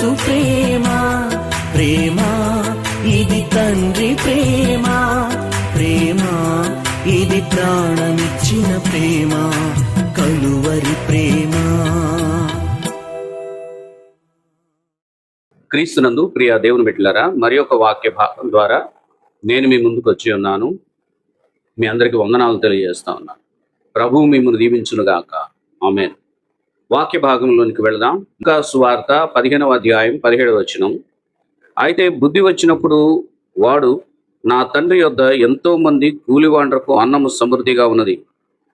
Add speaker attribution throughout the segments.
Speaker 1: యేసు ప్రేమ ప్రేమ? ఇది తండ్రి ప్రేమ? ప్రేమ? ఇది ప్రాణమిచ్చిన ప్రేమ? కలువరి ప్రేమ?
Speaker 2: క్రీస్తునందు ప్రియ దేవుని బిడ్డలారా మరి ఒక వాక్య భాగం ద్వారా నేను మీ ముందుకు వచ్చి ఉన్నాను. మీ అందరికీ వందనాలు తెలియజేస్తా ఉన్నాను. ప్రభువు మిమ్మల్ని దీవించునుగాక. ఆమెను. వాక్య భాగంలోనికి వెళదాం. ఇంకా సువార్త పదిహేనవ అధ్యాయం పదిహేడవ వచనం. అయితే బుద్ధి వచ్చినప్పుడు వాడు నా తండ్రి యొద్ద ఎంతో మంది కూలివాండ్రకు అన్నము సమృద్ధిగా ఉన్నది.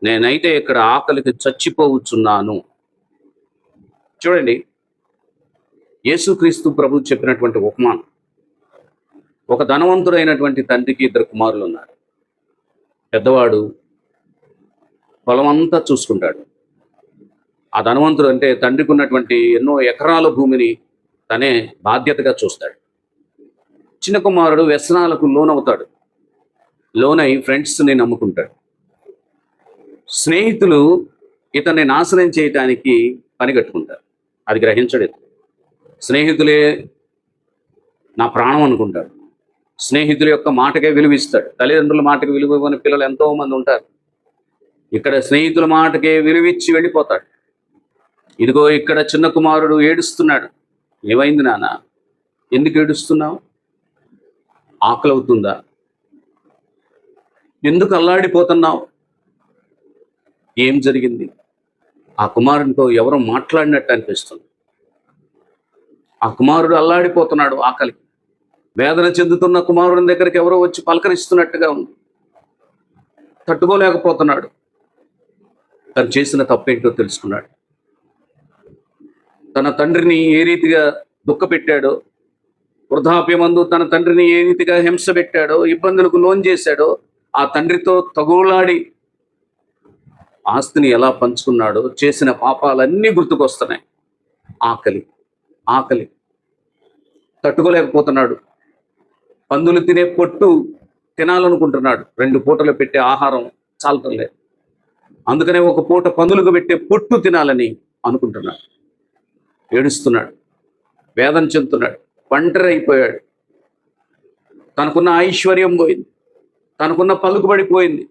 Speaker 2: నేనైతే ఇక్కడ ఆకలికి చచ్చిపోవచ్చున్నాను. చూడండి యేసుక్రీస్తు ప్రభు చెప్పినటువంటి ఉపమానం. ఒక ధనవంతుడైనటువంటి తండ్రికి ఇద్దరు కుమారులు ఉన్నారు. పెద్దవాడు పొలమంతా చూసుకుంటాడు. ఆ ధనవంతుడు అంటే తండ్రికి ఉన్నటువంటి ఎన్నో ఎకరాల భూమిని తనే బాధ్యతగా చూస్తాడు. చిన్న కుమారుడు వ్యసనాలకు లోనవుతాడు. లోనై ఫ్రెండ్స్ని నమ్ముకుంటాడు. స్నేహితులు ఇతన్ని నాశనం చేయటానికి పనిగట్టుకుంటారు అది గ్రహించడు స్నేహితులే నా ప్రాణం అనుకుంటాడు స్నేహితుల యొక్క మాటకే విలువిస్తాడు. తల్లిదండ్రుల మాటకి విలువ ఇవ్వని పిల్లలు ఎంతో మంది ఉంటారు. ఇక్కడ స్నేహితుల మాటకే విలువిచ్చి వెళ్ళిపోతాడు. ఇదిగో ఇక్కడ చిన్న కుమారుడు ఏడుస్తున్నాడు. ఏమైంది నాన్న? ఎందుకు ఏడుస్తున్నావు? ఆకలి అవుతుందా ఎందుకు అల్లాడిపోతున్నావు? ఏం జరిగింది? ఆ కుమారునితో ఎవరో మాట్లాడినట్టు అనిపిస్తుంది. ఆ కుమారుడు అల్లాడిపోతున్నాడు ఆకలికి. వేదన చెందుతున్న కుమారుని దగ్గరికి ఎవరో వచ్చి పలకరిస్తున్నట్టుగా ఉంది. తట్టుకోలేకపోతున్నాడు. తను చేసిన తప్పేంటో తెలుసుకున్నాడు. తన తండ్రిని ఏ రీతిగా దుఃఖపెట్టాడో వృద్ధాప్యమందు తన తండ్రిని ఏ రీతిగా హింస పెట్టాడో ఇబ్బందులకు లోన్ చేశాడో ఆ తండ్రితో తగులాడి ఆస్తిని ఎలా పంచుకున్నాడో చేసిన పాపాలన్నీ గుర్తుకొస్తున్నాయి. ఆకలి ఆకలి. తట్టుకోలేకపోతున్నాడు. పందులు తినే పొట్టు తినాలనుకుంటున్నాడు. రెండు పూటలు పెట్టే ఆహారం చాలటం లేదు. అందుకనే ఒక పూట పందులకు పెట్టే పొట్టు తినాలని అనుకుంటున్నాడు. ఏడుస్తున్నాడు. వేదన చెందుతున్నాడు. ఒంటరి అయిపోయాడు తనకున్న ఐశ్వర్యం పోయింది. తనకున్న పలుకుబడి పోయింది.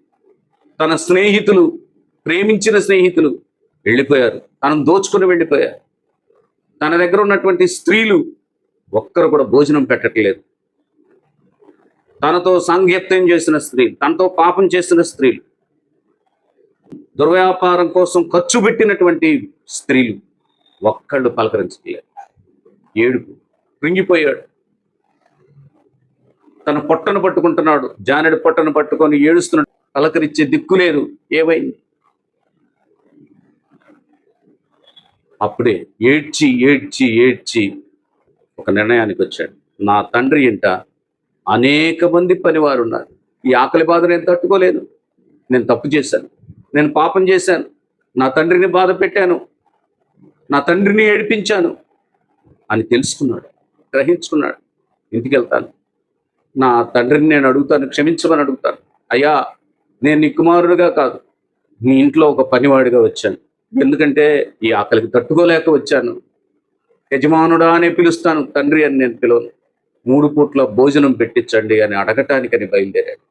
Speaker 2: తన స్నేహితులు ప్రేమించిన స్నేహితులు వెళ్ళిపోయారు. తనను దోచుకుని వెళ్ళిపోయారు. తన దగ్గర ఉన్నటువంటి స్త్రీలు ఒక్కరు కూడా భోజనం పెట్టట్లేదు. తనతో సాంగత్యం చేసిన స్త్రీలు తనతో పాపం చేసిన స్త్రీలు దుర్వ్యాపారం కోసం ఖర్చు పెట్టినటువంటి స్త్రీలు ఒక్కళ్ళు పలకరించట్లేదు. ఏడుపు. కృంగిపోయాడు. తన పొట్టను పట్టుకుంటున్నాడు. జానడి పొట్టను పట్టుకొని ఏడుస్తున్నాడు. పలకరించే దిక్కు లేదు. ఏమైంది? అప్పుడే ఏడ్చి ఏడ్చి ఏడ్చి ఒక నిర్ణయానికి వచ్చాడు. నా తండ్రి ఇంట అనేక మంది పనివారు ఉన్నారు. ఈ ఆకలి బాధ నేను తట్టుకోలేదు. నేను తప్పు చేశాను. నేను పాపం చేశాను. నా తండ్రిని బాధ పెట్టాను. నా తండ్రిని ఏడిపించాను అని తెలుసుకున్నాడు గ్రహించుకున్నాడు. ఇంటికి వెళ్తాను నా తండ్రిని నేను అడుగుతాను క్షమించమని అడుగుతాను. అయ్యా నేను నీ కుమారుడుగా కాదు నీ ఇంట్లో ఒక పనివాడిగా వచ్చాను. ఎందుకంటే ఈ ఆకలికి తట్టుకోలేక వచ్చాను. యజమానుడా అని పిలుస్తాను తండ్రి అని నేను పిలవను. మూడు పూట్ల భోజనం పెట్టించండి అని అడగటానికని బయలుదేరాడు.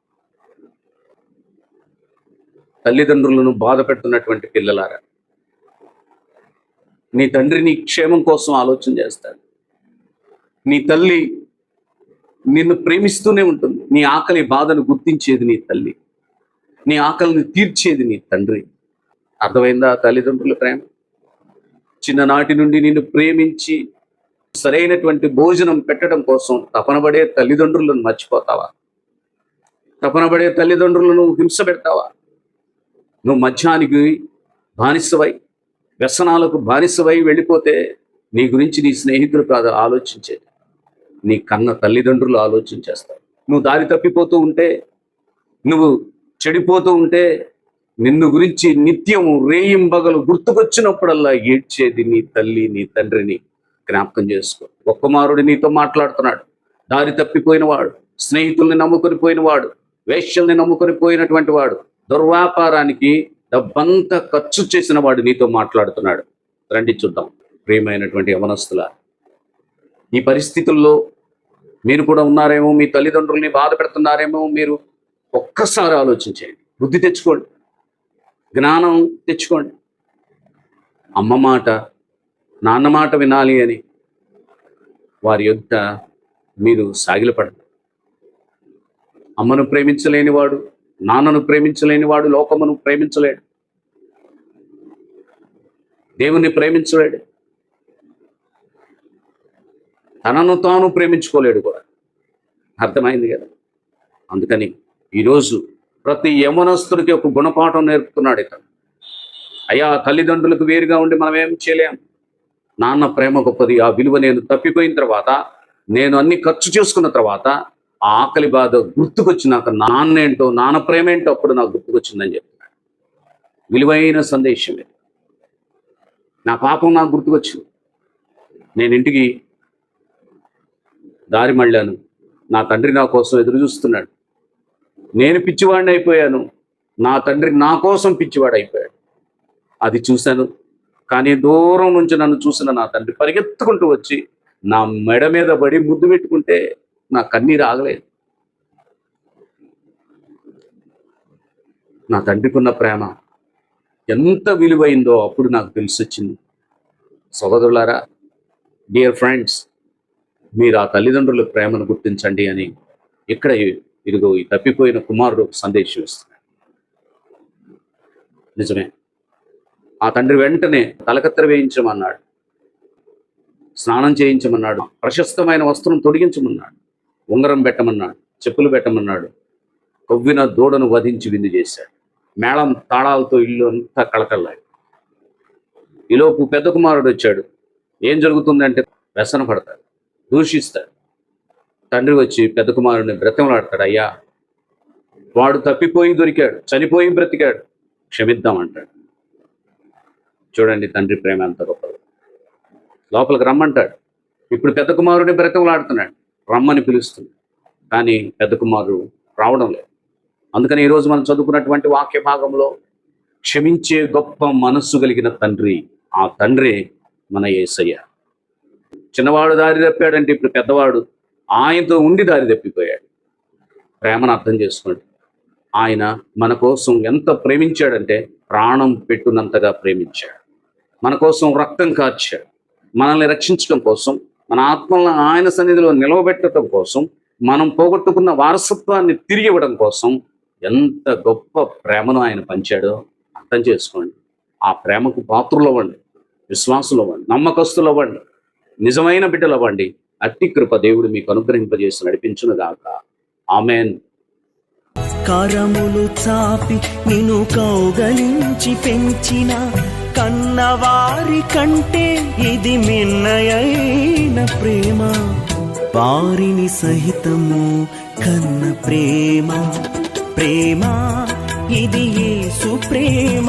Speaker 2: తల్లిదండ్రులను బాధ పెడుతున్నటువంటి పిల్లలారా నీ తండ్రి నీ క్షేమం కోసం ఆలోచన చేస్తాడు. నీ తల్లి నిన్ను ప్రేమిస్తూనే ఉంటుంది. నీ ఆకలి బాధను గుర్తించేది నీ తల్లి. నీ ఆకలిని తీర్చేది నీ తండ్రి. అర్థమైందా తల్లిదండ్రుల ప్రేమ? చిన్ననాటి నుండి నిన్ను ప్రేమించి సరైనటువంటి భోజనం పెట్టడం కోసం తపనబడే తల్లిదండ్రులను మర్చిపోతావా? తపనబడే తల్లిదండ్రులను హింస పెడతావా? నువ్వు మధ్యానికి బానిసవై వ్యసనాలకు బానిసవై వెళ్ళిపోతే నీ గురించి నీ స్నేహితులు కాదు ఆలోచించేది. నీ కన్న తల్లిదండ్రులు ఆలోచించేస్తారు. నువ్వు దారి తప్పిపోతూ ఉంటే నువ్వు చెడిపోతూ ఉంటే నిన్ను గురించి నిత్యం రేయింబగలు గుర్తుకొచ్చినప్పుడల్లా ఏడ్చేది నీ తల్లి నీ తండ్రిని జ్ఞాపకం చేసుకో. ఒక్క నీతో మాట్లాడుతున్నాడు. దారి తప్పిపోయిన వాడు స్నేహితుల్ని నమ్ముకొని పోయిన వాడు వేష్యల్ని నమ్ముకొని పోయినటువంటి వాడు దుర్వ్యాపారానికి డబ్బంతా ఖర్చు చేసిన వాడు నీతో మాట్లాడుతున్నాడు. రండి చూద్దాం. ప్రియమైనటువంటి యవనస్తుల ఈ పరిస్థితుల్లో మీరు కూడా ఉన్నారేమో మీ తల్లిదండ్రుల్ని బాధ పెడుతున్నారేమో మీరు ఒక్కసారి ఆలోచించేయండి. బుద్ధి తెచ్చుకోండి. జ్ఞానం తెచ్చుకోండి. అమ్మ మాట నాన్న మాట వినాలి అని వారి యొక్క మీరు సాగిలపడండి అమ్మను ప్రేమించలేని వాడు నాన్నను ప్రేమించలేని వాడు లోకమును ప్రేమించలేడు. దేవుణ్ణి ప్రేమించలేడు. తనను తాను ప్రేమించుకోలేడు కూడా. అర్థమైంది కదా? అందుకని ఈరోజు ప్రతి యమనస్తుడికి ఒక గుణపాఠం నేర్పుతున్నాడు ఇక్కడ. అయ్యా తల్లిదండ్రులకు వేరుగా ఉండి మనం ఏం చేయలేం? నాన్న ప్రేమ గొప్పది ఆ విలువ నేను తప్పిపోయిన తర్వాత నేను అన్ని ఖర్చు చేసుకున్న తర్వాత ఆకలి బాధ గుర్తుకొచ్చి నాకు నాన్న ఏంటో నాన్న ప్రేమ ఏంటో అప్పుడు నాకు గుర్తుకొచ్చిందని చెప్తున్నాడు విలువైన సందేశం ఇది. నా పాపం నాకు గుర్తుకొచ్చింది. నేను ఇంటికి దారి మళ్ళాను. నా తండ్రి నా కోసం ఎదురు చూస్తున్నాడు. నేను పిచ్చివాడిని అయిపోయాను. నా తండ్రి నా కోసం పిచ్చివాడు అయిపోయాడు. అది చూశాను. కానీ దూరం నుంచి నన్ను చూసిన నా తండ్రి పరిగెత్తుకుంటూ వచ్చి నా మెడ మీద పడి ముద్దు పెట్టుకుంటే నా కన్నీరు ఆగలేదు. నా తండ్రికి ఉన్న ప్రేమ ఎంత విలువైందో అప్పుడు నాకు తెలిసొచ్చింది. సోదరులారా డియర్ ఫ్రెండ్స్ మీరు ఆ తల్లిదండ్రుల ప్రేమను గుర్తించండి అని ఇక్కడ ఇదిగో ఈ తప్పిపోయిన కుమారుడు సందేశం ఇస్తున్నాడు. నిజమే. ఆ తండ్రి వెంటనే తలకత్తెర వేయించమన్నాడు. స్నానం చేయించమన్నాడు. ప్రశస్తమైన వస్త్రం తొడిగించమన్నాడు. ఉంగరం పెట్టమన్నాడు చెప్పులు పెట్టమన్నాడు కొవ్విన దూడను వధించి విందు చేశాడు. మేళం తాళాలతో ఇల్లు అంతా కళకళ్ళాయి ఈలోపు పెద్ద కుమారుడు వచ్చాడు. ఏం జరుగుతుందంటే వ్యసన పడతాడు దూషిస్తాడు. తండ్రి వచ్చి పెద్ద కుమారుడిని బ్రతిమలాడతాడు అయ్యా వాడు తప్పిపోయి దొరికాడు చనిపోయి బ్రతికాడు క్షమిద్దాం అంటాడు. చూడండి తండ్రి ప్రేమ ఎంత గొప్పది. లోపలికి రమ్మంటాడు. ఇప్పుడు పెద్ద కుమారుడిని బ్రతిమలాడుతున్నాడు. రమ్మని పిలుస్తుంది. కానీ పెద్ద కుమారుడు రావడం లేదు. అందుకని ఈరోజు మనం చదువుకున్నటువంటి వాక్య భాగంలో క్షమించే గొప్ప మనస్సు కలిగిన తండ్రి ఆ తండ్రి మన యేసయ్య చిన్నవాడు దారి తప్పాడంటే ఇప్పుడు పెద్దవాడు ఆయనతో ఉండి దారి తప్పిపోయాడు. ప్రేమను అర్థం చేసుకోండి ఆయన మన కోసం ఎంత ప్రేమించాడంటే ప్రాణం పెట్టునంతగా ప్రేమించాడు. మన కోసం రక్తం కార్చాడు మనల్ని రక్షించడం కోసం మన ఆత్మలను ఆయన సన్నిధిలో నిలవబెట్టడం కోసం మనం పోగొట్టుకున్న వారసత్వాన్ని తిరిగి ఇవ్వడం కోసం ఎంత గొప్ప ప్రేమను ఆయన పంచాడో అర్థం చేసుకోండి. ఆ ప్రేమకు పాత్రలు అవ్వండి విశ్వాసులు అవ్వండి నమ్మకస్తులు అవ్వండి నిజమైన బిడ్డలు అవ్వండి అట్టి కృప దేవుడు మీకు అనుగ్రహింపజేసి నడిపించునుగాక. ఆమెన్.
Speaker 1: కరములు చాపి నిన్ను కౌగలించి పెంచిన కన్నవారి కంటే ఇది మిన్నయైన ప్రేమ. వారిని సహితము కన్న ప్రేమ. ప్రేమ ఇది యేసు ప్రేమ.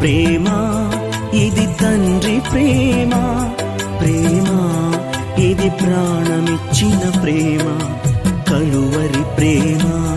Speaker 1: ప్రేమ ఇది తండ్రి ప్రేమ. ప్రేమ ఇది ప్రాణమిచ్చిన ప్రేమ. కలువరి ప్రేమ.